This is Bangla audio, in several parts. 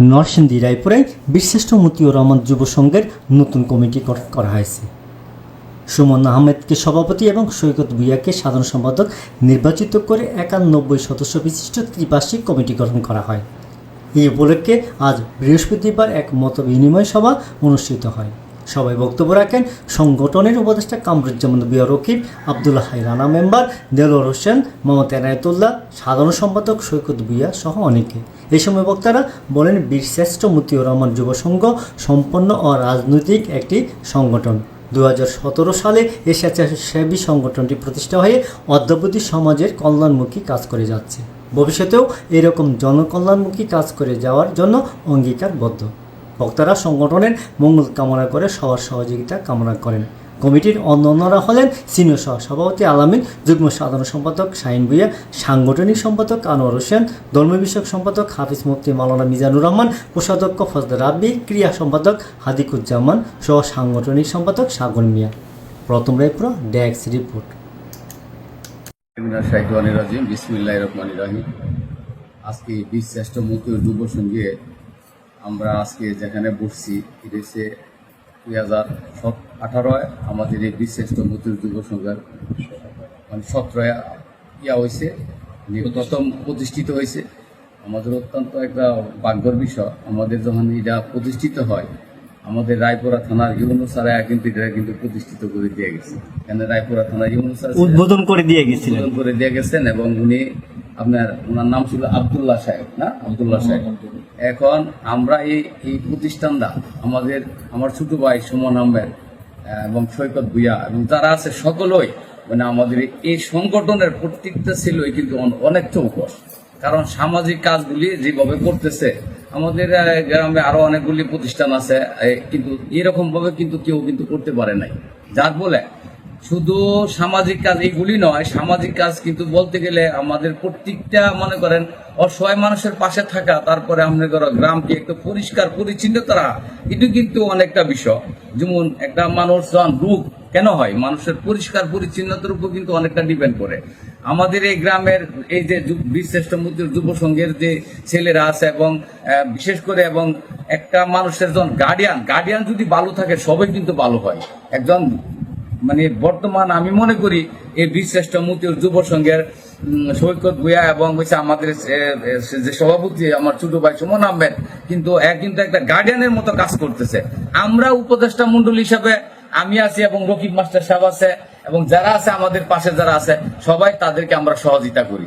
নরসিংদী রায়পুরে বীরশ্রেষ্ঠ মতিউর রহমান যুব সংঘের নতুন কমিটি গঠন করা হয়েছে। সুমন আহমেদকে সভাপতি এবং সৈকত ভুইয়াকে সাধারণ সম্পাদক নির্বাচিত করে একানব্বই সদস্য বিশিষ্ট ত্রিপাক্ষিক কমিটি গঠন করা হয়। এই উপলক্ষে আজ বৃহস্পতিবার এক মত বিনিময় সভা অনুষ্ঠিত হয়। সবাই বক্তব্য রাখেন সংগঠনের উপদেষ্টা কামরুজ্জামান বিয়া রকিব আবদুল্লাহ রানা মেম্বার দেলোয়ার হোসেন মোহাম্মদ এনায়তুল্লাহ সাধারণ সম্পাদক সৈকত ভুইয়া সহ অনেকে। এই সময় বক্তারা বলেন, বীরশ্রেষ্ঠ মতিউর রহমান যুব সংঘ সম্পন্ন ও রাজনৈতিক একটি সংগঠন। দু হাজার সতেরো সালে এই স্বেচ্ছাসেবী সংগঠনটি প্রতিষ্ঠা হয়ে অদ্যাবধি সমাজের কল্যাণমুখী কাজ করে যাচ্ছে। ভবিষ্যতেও এরকম জনকল্যাণমুখী কাজ করে যাওয়ার জন্য অঙ্গীকারবদ্ধ। বক্তারা সংগঠনের মঙ্গল কামনা করে সবার সহযোগিতা কামনা করেন। কমিটির অন্যান্যরা হলেন সিনিয়র সহ সভাপতি আলামিন, যুগ্ম সাধারণ সম্পাদক শাহিন ভুইয়া, সাংগঠনিক সম্পাদক আনোয়ার হোসেন ধর্ম বিষয়ক সম্পাদক হাফিজ মুফতি মাওলানা মিজানুর রহমান, কোষাধ্যক্ষ ফজল রাব্বি, ক্রিয়া সম্পাদক হাদিকুজ্জামান সহ সাংগঠনিক সম্পাদক সাগর মিয়া। প্রথম রায়পুর ড্যাক্স রিপোর্ট। বিসমিল্লাহ আজকে বিশ্রেষ্ঠ মুক্তির যুব সঙ্গে আমরা আজকে যেখানে বসছি এটা হচ্ছে দুই হাজার আঠারোয় আমাদের এই বিশ্রেষ্ঠ মুক্তির যুব সংঘের মানে সতেরোয় ইয়া হয়েছে প্রথম প্রতিষ্ঠিত হয়েছে আমাদের অত্যন্ত একটা ভাগ্যর বিষয় আমাদের যখন এটা প্রতিষ্ঠিত হয় আমাদের রায়পুরা থানার ইউনুসারা কিন্তু এটা কিন্তু প্রতিষ্ঠিত করে দিয়ে গেছে। কেন রায়পুরা থানার ইউনুসারা উদ্বোধন করে দিয়ে গেছে উদ্বোধন করে দিয়ে গেছেন এবং উনি আপনার ওনার নাম ছিল আব্দুল্লাহ সাহেব না? আব্দুল্লাহ সাহেব। এখন আমরা এই এই প্রতিষ্ঠানটা আমাদের আমার ছোট ভাই সুমন আহমেদ আহ, এবং সৈকত ভুইয়া এবং যারা আছে সকলই মানে আমাদের এই সংগঠনের প্রত্যেকটা ছিলই কিন্তু অন- অনেক চৌকস। কারণ সামাজিক কাজগুলি যেভাবে করতেছে, আমাদের গ্রামে আরও অনেকগুলি প্রতিষ্ঠান আছে কিন্তু এরকম ভাবে কিন্তু কেউ কিন্তু করতে পারে নাই। যার বলে শুধু সামাজিক কাজ, এইগুলি নয়, সামাজিক কাজ কিন্তু বলতে গেলে আমাদের প্রত্যেকটা, মনে করেন, অসহায় মানুষের পাশে থাকা, তারপরে আমরা ধরো গ্রামকে একটু পরিষ্কার, পরিচ্ছন্ন করা, এটা কিন্তু অনেকটা বিষয়। যেমন একটা মানুষ যখন রোগ কেন হয়? মানুষের পরিষ্কার, পরিচ্ছন্নতার উপর কিন্তু অনেকটা ডিপেন্ড করে। আমাদের এই গ্রামের এই যে বীরশ্রেষ্ঠ মন্দির যুব সংঘের যে ছেলেরা আছে এবং বিশেষ করে এবং একটা মানুষের যখন গার্ডিয়ান গার্ডিয়ান যদি ভালো থাকে, সবাই কিন্তু ভালো হয়। একজন মানে বর্তমান আমি মনে করি এই বীরশ্রেষ্ঠ মতিউর যুব সংঘের সৈকত ভুয়া এবং হচ্ছে আমাদের যে সভাপতি আমার ছোট ভাই সুমন আহমেদ, কিন্তু কিন্তু একটা গার্ডিয়ানের মতো কাজ করতেছে। আমরা উপদেষ্টা মন্ডল হিসাবে আমি আছি এবং রকিব মাস্টার সাহেব আছে এবং যারা আছে আমাদের পাশে যারা আছে, সবাই তাদেরকে আমরা সহযোগিতা করি।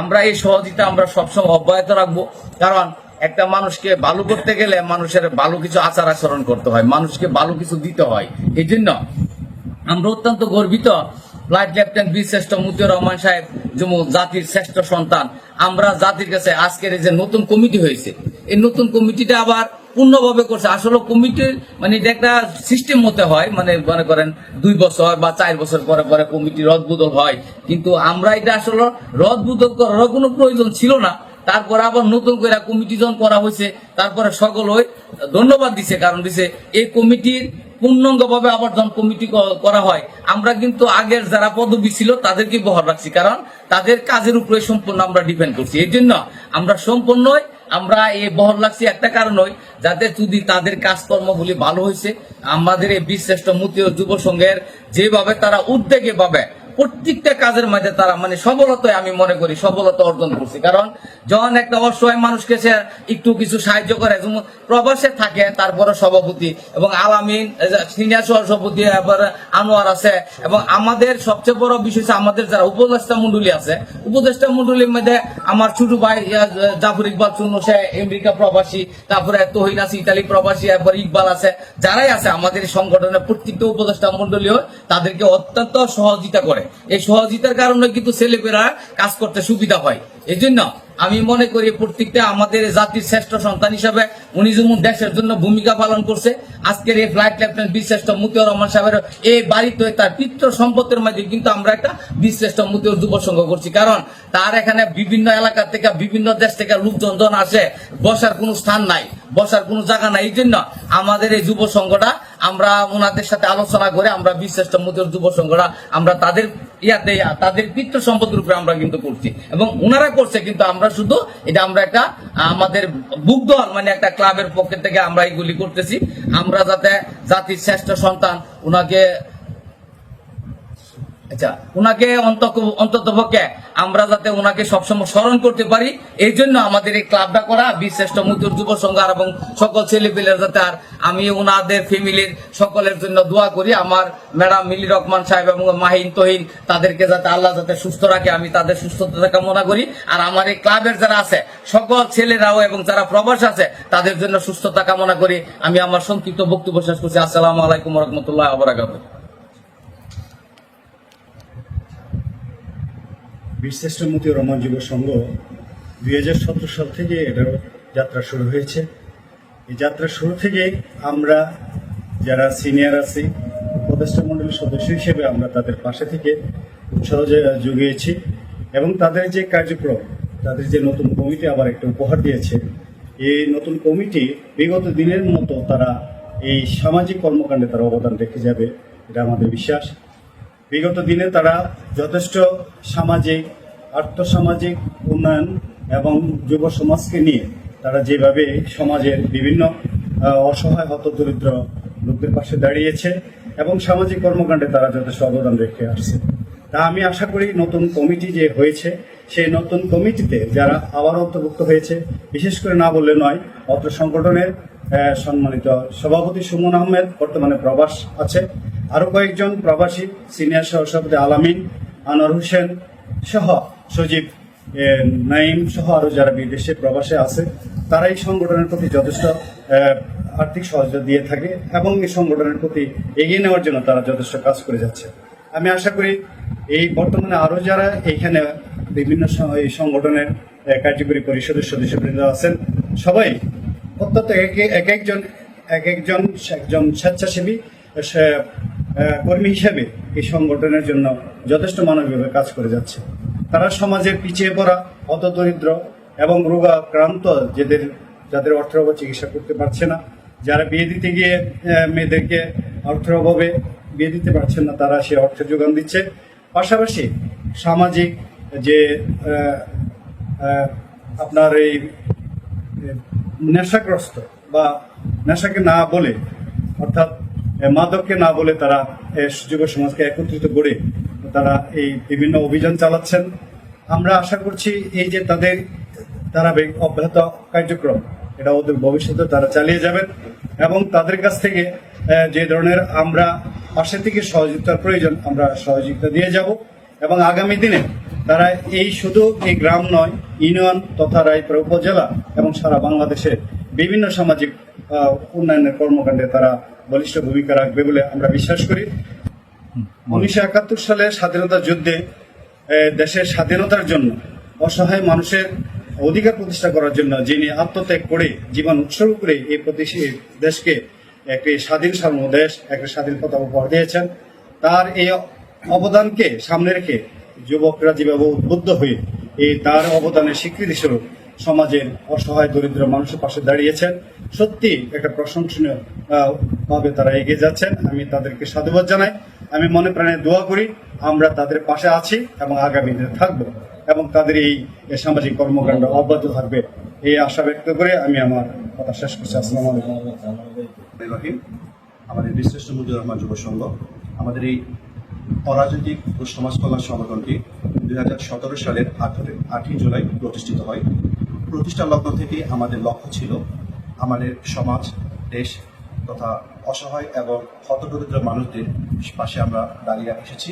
আমরা এই সহযোগিতা আমরা সবসময় অব্যাহত রাখব। কারণ একটা মানুষকে ভালো করতে গেলে মানুষের ভালো কিছু আচার আচরণ করতে হয়, মানুষকে ভালো কিছু দিতে হয়। এই জন্য আমরা অত্যন্ত গর্বিত ফ্লাইট লেফটেন্যান্ট বীর শ্রেষ্ঠ মুতিউর রহমান সাহেব যেমন জাতির শ্রেষ্ঠ সন্তান। আমরা জাতির কাছে আজকের এই যে নতুন কমিটি হয়েছে, এই নতুন কমিটিটা আবার পূর্ণভাবে করছে। আসলে কমিটির মানে এটা একটা সিস্টেম মতে হয় মানে মনে করেন দুই বছর বা চার বছর পরে পরে কমিটি রদ বদল হয়। কিন্তু আমরা এটা আসলে রদ বদল করার কোনো প্রয়োজন ছিল না। তারপরে আবার নতুন করে কমিটি যখন করা হয়েছে। তারপরে সকল ওই ধন্যবাদ দিছে, কারণ দিছে এই কমিটির পূর্ণাঙ্গ ভাবে আবার যখন কমিটি করা হয়। আমরা কিন্তু আগের যারা পদবী ছিল তাদেরকে বহাল রাখছি, কারণ তাদের কাজের উপরে সম্পূর্ণ আমরা ডিপেন্ড করছি। এই জন্য আমরা সম্পূর্ণই আমরা এই বহর লাগছি একটা কারণই যাতে যদি তাদের কাজকর্মগুলি ভালো হয়েছে, আমাদের এই বিশ্রেষ্ঠ মূর্তি ও যুব সংঘের যেভাবে তারা উদ্যোগে পাবে প্রত্যেকটা কাজের মাঝে তারা মানে সফলতায় আমি মনে করি সফলতা অর্জন করছে। কারণ যখন একটা অসহায় মানুষকে সে একটু কিছু সাহায্য করে, যেমন প্রবাসে থাকে তারপরে সভাপতি এবং আলামিন সিনিয়র সভাপতি এবার আনোয়ার আছে এবং আমাদের সবচেয়ে বড় বিষয় হচ্ছে আমাদের যারা উপদেষ্টা মন্ডলী আছে, উপদেষ্টা মন্ডলীর মধ্যে আমার ছোট ভাই জাফর ইকবাল চূর্ণ সে আমেরিকা প্রবাসী, তারপরে তহিন আছে, ইতালি প্রবাসী, এরপর ইকবাল আছে, যারাই আছে আমাদের সংগঠনের প্রত্যেকটা উপদেষ্টা মন্ডলীয় তাদেরকে অত্যন্ত সহযোগিতা করে। এই সহযোগিতার কারণে কিন্তু ছেলেপেরা কাজ করতে সুবিধা হয়। এই জন্য আমি মনে করি প্রত্যেকটা আমাদের জাতির শ্রেষ্ঠ সন্তান হিসাবে উনি যেমন দেশের জন্য ভূমিকা পালন করছে, আজকের এই ফ্লাইট লেফটেন্যান্ট বীরশ্রেষ্ঠ মুতিউর রহমান সাহেবের এই বাড়িতে তার পিতৃ সম্পত্তির মধ্যে কিন্তু আমরা একটা বিশ্রেষ্ঠ মুতিউর যুব সংঘ করছি। কারণ তার এখানে বিভিন্ন এলাকা থেকে, বিভিন্ন দেশ থেকে লোকজন আসে, বসার কোনো স্থান নাই, বসার কোনো জায়গা নাই। এই জন্য আমাদের এই যুব সংঘটা আমরা ওনাদের সাথে আলোচনা করে আমরা বিশ্রেষ্ঠ যুব সংঘরা আমরা তাদের ইয়াতে, তাদের পিত্র সম্পদের উপরে আমরা কিন্তু করছি। এবং ওনারা করছে, কিন্তু আমরা শুধু এটা আমরা একটা, আমাদের বুক দল মানে একটা ক্লাবের পক্ষ থেকে আমরা এইগুলি করতেছি। আমরা যাতে জাতির শ্রেষ্ঠ সন্তান ওনাকে আচ্ছা ওনাকে আমরা যাতে ওনাকে সবসময় স্মরণ করতে পারি, এই জন্য আমাদের এই ক্লাবটা করা মজুর যুব এবং সকল যাতে আর আমি ওনাদের ফ্যামিলির সকলের জন্য দোয়া করি, আমার ম্যাডাম মিলি রহমান সাহেব এবং মাহিন তহিন, তাদেরকে যাতে আল্লাহ যাতে সুস্থ রাখে, আমি তাদের সুস্থতা কামনা করি। আর আমার এই ক্লাবের যারা আছে, সকল ছেলেরাও এবং যারা প্রবাস আছে, তাদের জন্য সুস্থতা কামনা করি। আমি আমার সংক্ষিপ্ত বক্তব্য শেষ করছি। আসসালামু আলাইকুম রহমতুল্লাহ বীরশ্রেষ্ঠ মতি রমন যুব সংঘ দুই হাজার সতেরো সাল থেকে এটার যাত্রা শুরু হয়েছে। এই যাত্রা শুরু থেকে আমরা যারা সিনিয়র আছি, উপদেষ্টা মণ্ডলীর সদস্য হিসেবে আমরা তাদের পাশে থেকে উৎসাহ যে- জুগিয়েছি এবং তাদের যে কার্যক্রম, তাদের যে নতুন কমিটি আবার একটা উপহার দিয়েছে, এই নতুন কমিটি বিগত দিনের মতো তারা এই সামাজিক কর্মকাণ্ডে তারা অবদান রেখে যাবে, এটা আমাদের বিশ্বাস। বিগত দিনে তারা যথেষ্ট সামাজিক, আর্থসামাজিক উন্নয়ন এবং যুব সমাজকে নিয়ে তারা যেভাবে সমাজের বিভিন্ন অসহায় হত দরিদ্র লোকদের পাশে দাঁড়িয়েছে এবং সামাজিক কর্মকাণ্ডে তারা যথেষ্ট অবদান রেখে আসছে। তা আমি আশা করি নতুন কমিটি যে হয়েছে, সেই নতুন কমিটিতে যারা আবার অন্তর্ভুক্ত হয়েছে, বিশেষ করে না বললে নয়, অত্র সংগঠনের সম্মানিত সভাপতি সুমন আহমেদ বর্তমানে প্রবাস আছে। আরও কয়েকজন প্রবাসী সিনিয়র সহসভাপতি আলামিন, আনোয়ার হোসেন সহ সজীব নাইম সহ আরও যারা বিদেশে প্রবাসে আছে তারা এই সংগঠনের প্রতি যথেষ্ট আর্থিক সহযোগিতা দিয়ে থাকে এবং এই সংগঠনের প্রতি এগিয়ে নেওয়ার জন্য তারা যথেষ্ট কাজ করে যাচ্ছে। আমি আশা করি এই বর্তমানে আরও যারা এইখানে বিভিন্ন এই সংগঠনের কার্যকরী পরিষদের সদস্যবৃন্দ আছেন, সবাই অত্যন্ত এক এক একজন এক একজন একজন স্বেচ্ছাসেবী কর্মী হিসেবে এই সংগঠনের জন্য যথেষ্ট মানবিকভাবে কাজ করে যাচ্ছে। তারা সমাজের পিছিয়ে পড়া অত দরিদ্র এবং রোগাক্রান্ত যাদের যাদের অর্থের অভাবে চিকিৎসা করতে পারছে না, যারা বিয়ে দিতে গিয়ে মেয়েদেরকে অর্থের অভাবে বিয়ে দিতে পারছেন না, তারা সে অর্থের যোগান দিচ্ছে। পাশাপাশি সামাজিক যে আপনার এই নেশাগ্রস্ত বা নেশাকে না বলে, অর্থাৎ মাদককে না বলে তারা যুব সমাজকে একত্রিত করে তারা এই বিভিন্ন অভিযান চালাচ্ছেন। আমরা আশা করছি এই যে তাদের বে- অব্যাহত কার্যক্রম, এটা ওদের ভবিষ্যতে তারা চালিয়ে যাবেন এবং তাদের কাছ থেকে যে ধরনের আমরা পাশে থেকে সহযোগিতার প্রয়োজন, আমরা সহযোগিতা দিয়ে যাব এবং আগামী দিনে তারা এই শুধু এই গ্রাম নয়, ইউনিয়ন তথা রায়পুরা উপজেলা এবং সারা বাংলাদেশে বিভিন্ন সামাজিক উন্নয়নের কর্মকাণ্ডে তারা বলিষ্ঠ ভূমিকা রাখবে বলে আমরা বিশ্বাস করি। উনিশশো একাত্তর সালে স্বাধীনতা যুদ্ধে দেশের স্বাধীনতার জন্য অসহায় মানুষের অধিকার প্রতিষ্ঠা করার জন্য যিনি আত্মত্যাগ করে জীবন উৎসর্গ করে এই দেশকে একটি স্বাধীন সার্বভৌম দেশ একটি স্বাধীন পতাকা উপহার দিয়েছেন, তার এই অবদানকে সামনে রেখে যুবকরা যেভাবে উদ্বুদ্ধ হয়ে এই তার অবদানের স্বীকৃতি স্বরূপ সমাজের অসহায় দরিদ্র মানুষের পাশে দাঁড়িয়েছেন। সত্যি একটা প্রশংসনীয় ভাবে তারা এগিয়ে যাচ্ছেন। আমি তাদেরকে সাধুবাদ জানাই। আমি মনে প্রাণে দোয়া করি, আমরা তাদের পাশে আছি এবং আগামী দিনে থাকব এবং তাদের এই সামাজিক কর্মকাণ্ড অব্যাহত থাকবে এই আশা ব্যক্ত করে আমি আমার কথা শেষ করছি। আসসালামু আমাদের বিশ্রেষ্ঠ মুজিবুর রহমান যুব সংঘ, আমাদের এই অরাজনৈতিক ও সমাজ কল্যাণ সংগঠনটি দুই হাজার সতেরো সালের আঠারো, আটই জুলাই প্রতিষ্ঠিত হয়। প্রতিষ্ঠা লগ্ন থেকে আমাদের লক্ষ্য ছিল আমাদের সমাজ, দেশ তথা অসহায় এবং হতদরিদ্র মানুষদের পাশে আমরা দাঁড়িয়ে এসেছি।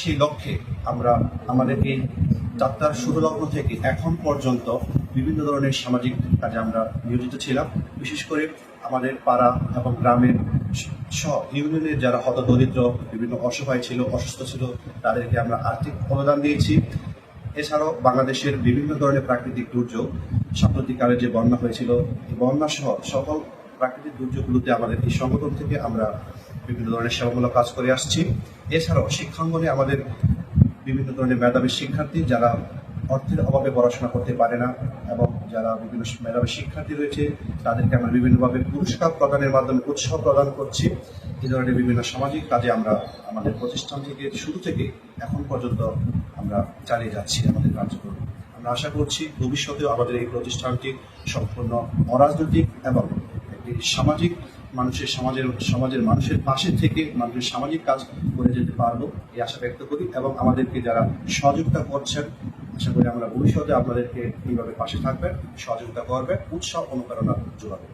সেই লক্ষ্যে আমরা আমাদের এই যাত্রার শুরু লগ্ন থেকে এখন পর্যন্ত বিভিন্ন ধরনের সামাজিক কাজে আমরা নিয়োজিত ছিলাম। বিশেষ করে আমাদের পাড়া এবং গ্রামের সহ ইউনিয়নের যারা হত দরিদ্র বিভিন্ন অসহায় ছিল, অসুস্থ ছিল, তাদেরকে আমরা আর্থিক অনুদান দিয়েছি। এছাড়াও বাংলাদেশের বিভিন্ন ধরনের প্রাকৃতিক দুর্যোগ, সাম্প্রতিককালে যে বন্যা হয়েছিল বন্যা সহ সকল প্রাকৃতিক দুর্যোগগুলোতে আমাদের এই সংগঠন থেকে আমরা বিভিন্ন ধরনের সেবামূলক কাজ করে আসছি। এছাড়াও শিক্ষাঙ্গনে আমাদের বিভিন্ন ধরনের মেধাবী শিক্ষার্থী যারা অর্থের অভাবে পড়াশোনা করতে পারে না এবং যারা বিভিন্ন মেধাবী শিক্ষার্থী রয়েছে, তাদেরকে আমরা বিভিন্নভাবে পুরস্কার প্রদানের মাধ্যমে উৎসাহ প্রদান করছি। এই ধরনের বিভিন্ন সামাজিক কাজে আমরা আমাদের প্রতিষ্ঠান থেকে, শুরু থেকে এখন পর্যন্ত আমরা চালিয়ে যাচ্ছি আমাদের কার্যক্রম। আমরা আশা করছি ভবিষ্যতেও আমাদের এই প্রতিষ্ঠানটি সম্পূর্ণ অরাজনৈতিক এবং একটি সামাজিক মানুষের সমাজের সমাজের মানুষের পাশে থেকে মানুষের সামাজিক কাজ করে যেতে পারব এই আশা ব্যক্ত করি এবং আমাদেরকে যারা সহযোগিতা করছেন, আশা করি আমরা ভবিষ্যতে আপনাদেরকে এইভাবে পাশে থাকবেন, সহযোগিতা করবেন, উৎসাহ, অনুপ্রেরণা যোগাবেন।